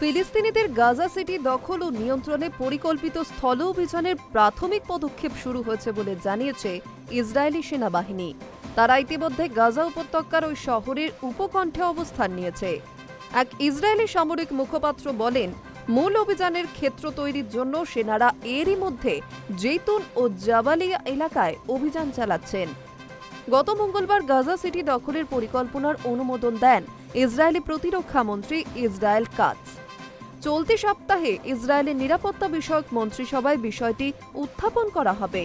ফিলিস্তিনিদের গাজা সিটি দখল ও নিয়ন্ত্রণে পরিকল্পিত স্থল অভিযানের প্রাথমিক পদক্ষেপ শুরু হয়েছে বলে জানিয়েছে ইসরায়েলি সেনাবাহিনী। তারা ইতিমধ্যে গাজা উপত্যকার ওই শহরের উপকণ্ঠে অবস্থান নিয়েছে। এক ইসরায়েলি সামরিক মুখপাত্র বলেন, মূল অভিযানের ক্ষেত্র তৈরির জন্য সেনারা এরই মধ্যে জেতুন ও জাবালিয়া এলাকায় অভিযান চালাচ্ছেন। গত মঙ্গলবার গাজা সিটি দখলের পরিকল্পনার অনুমোদন দেন ইসরায়েলি প্রতিরক্ষা মন্ত্রী ইসরায়েল কাটস চলতি সপ্তাহে ইসরায়েলের নিরাপত্তা বিষয়ক মন্ত্রিসভায় বিষয়টি উত্থাপন করা হবে।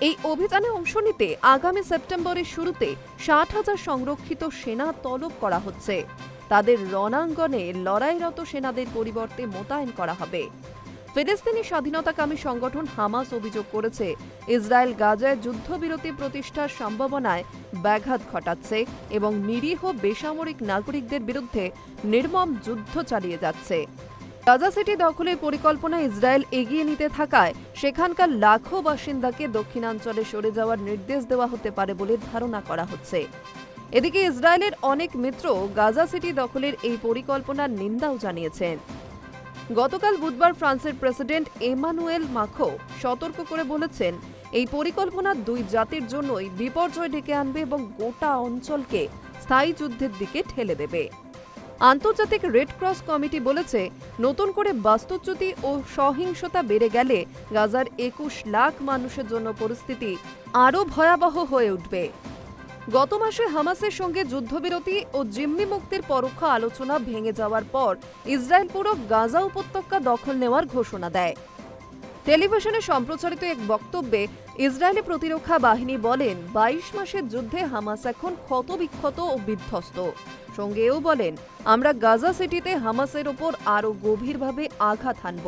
এই অভিযানে অংশ নিতে আগামী সেপ্টেম্বরের শুরুতে ষাট হাজার সংরক্ষিত সেনা তলব করা হচ্ছে। তাদের রণাঙ্গনে লড়াইরত সেনাদের পরিবর্তে মোতায়েন করা হবে। ফিলিস্তিনি স্বাধীনতাকামী সংগঠন হামাস অভিযোগ করেছে, ইসরায়েল গাজায় যুদ্ধবিরতি প্রতিষ্ঠার সম্ভাবনায় ব্যাঘাত ঘটাচ্ছে এবং নিরীহ বেসামরিক নাগরিকদের বিরুদ্ধে নির্মম যুদ্ধ চালিয়ে যাচ্ছে। গাজা সিটি দখলের পরিকল্পনা ইসরায়েল এগিয়ে নিতে থাকায় সেখানকার লাখো বাসিন্দাকে দক্ষিণাঞ্চলে সরে যাওয়ার নির্দেশ দেওয়া হতে পারে বলে ধারণা করা হচ্ছে। এদিকে ইসরায়েলের অনেক মিত্র গাজা সিটি দখলের এই পরিকল্পনার নিন্দাও জানিয়েছেন। গতকাল বুধবার ফ্রান্সের প্রেসিডেন্ট এমানুয়েল মাখো সতর্ক করে বলেছেন, এই পরিকল্পনা দুই জাতির জন্যই বিপর্যয় ডেকে আনবে এবং গোটা অঞ্চলকে স্থায়ী যুদ্ধের দিকে ঠেলে দেবে। আন্তর্জাতিক রেড ক্রস কমিটি বলেছে, নতুন করে বাস্তুচ্যুতি ও সহিংসতা বেড়ে গেলে গাজার একুশ লাখ মানুষের জন্য পরিস্থিতি আরও ভয়াবহ হয়ে উঠবে। গত মাসে হামাসের সঙ্গে যুদ্ধবিরতি ও জিম্মি মুক্তির পরোক্ষ আলোচনা ভেঙে যাওয়ার পর ইসরায়েল পুরো গাজা উপত্যকা দখল নেওয়ার ঘোষণা দেয়। টেলিভিশনে সম্প্রচারিত এক বক্তব্যে ইসরায়েলি প্রতিরক্ষা বাহিনী বলেন, বাইশ মাসের যুদ্ধে হামাস এখন ক্ষতবিক্ষত ও বিধ্বস্ত। সঙ্গে এও বলেন, আমরা গাজা সিটিতে হামাসের ওপর আরও গভীরভাবে আঘাত হানব।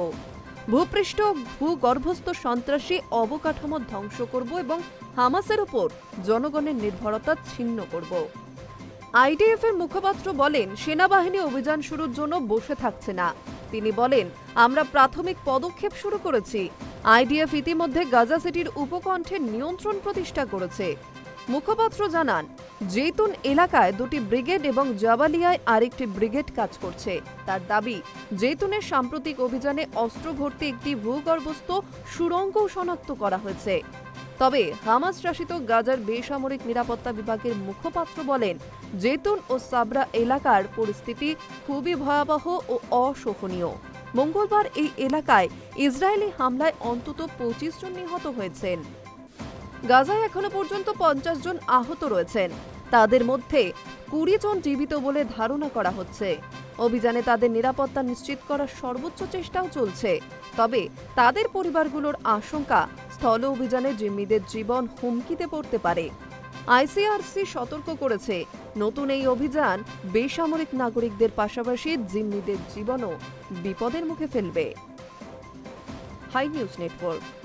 ভূপৃষ্ঠ, ভূগর্ভস্থ সন্ত্রাসী অবকাঠামো ধ্বংস করব এবং হামাসের ওপর জনগণের নির্ভরতা ছিন্ন করব। আইডিএফ এর মুখপাত্র বলেন, সেনাবাহিনী অভিযান শুরুর জন্য বসে থাকছে না। তিনি বলেন, আমরা প্রাথমিক পদক্ষেপ শুরু করেছি। আইডিএফ ইতিমধ্যে গাজা সিটির উপকণ্ঠে নিয়ন্ত্রণ প্রতিষ্ঠা করেছে। মুখপাত্র জানান, জেতুন এলাকায় দুটি ব্রিগেড এবং জাবালিয়ায় আরেকটি ব্রিগেড কাজ করছে। তার দাবি, জেতুনের সাম্প্রতিক অভিযানে অস্ত্র ভর্তি একটি ভূগর্ভস্থ সুড়ঙ্গও শনাক্ত করা হয়েছে। তবে হামাস শাসিত গাজার বেসামরিক নিরাপত্তা বিভাগের মুখপাত্র বলেন, জেতুন ও সাবরা এলাকার পরিস্থিতি খুবই ভয়াবহ ও অশোভনীয় মঙ্গলবার এই এলাকায় ইসরায়েলি হামলায় অন্তত পঁচিশ জন নিহত হয়েছেন। গাজায় এখনও পর্যন্ত পঞ্চাশ জন আহত রয়েছেন। তাদের মধ্যে কুড়ি জন জীবিত বলে ধারণা করা হচ্ছে। অভিযানে তাদের নিরাপত্তা নিশ্চিত করার সর্বোচ্চ চেষ্টাও চলছে। তবে তাদের পরিবারগুলোর আশঙ্কা স্থল অভিযানে জিম্মিদের জীবন হুমকিতে পড়তে পারে। আইসিআরসি সতর্ক করেছে, নতুন এই অভিযান বেসামরিক নাগরিকদের পাশাপাশি জিম্মিদের জীবনও বিপদের মুখে ফেলবে। Hi news network.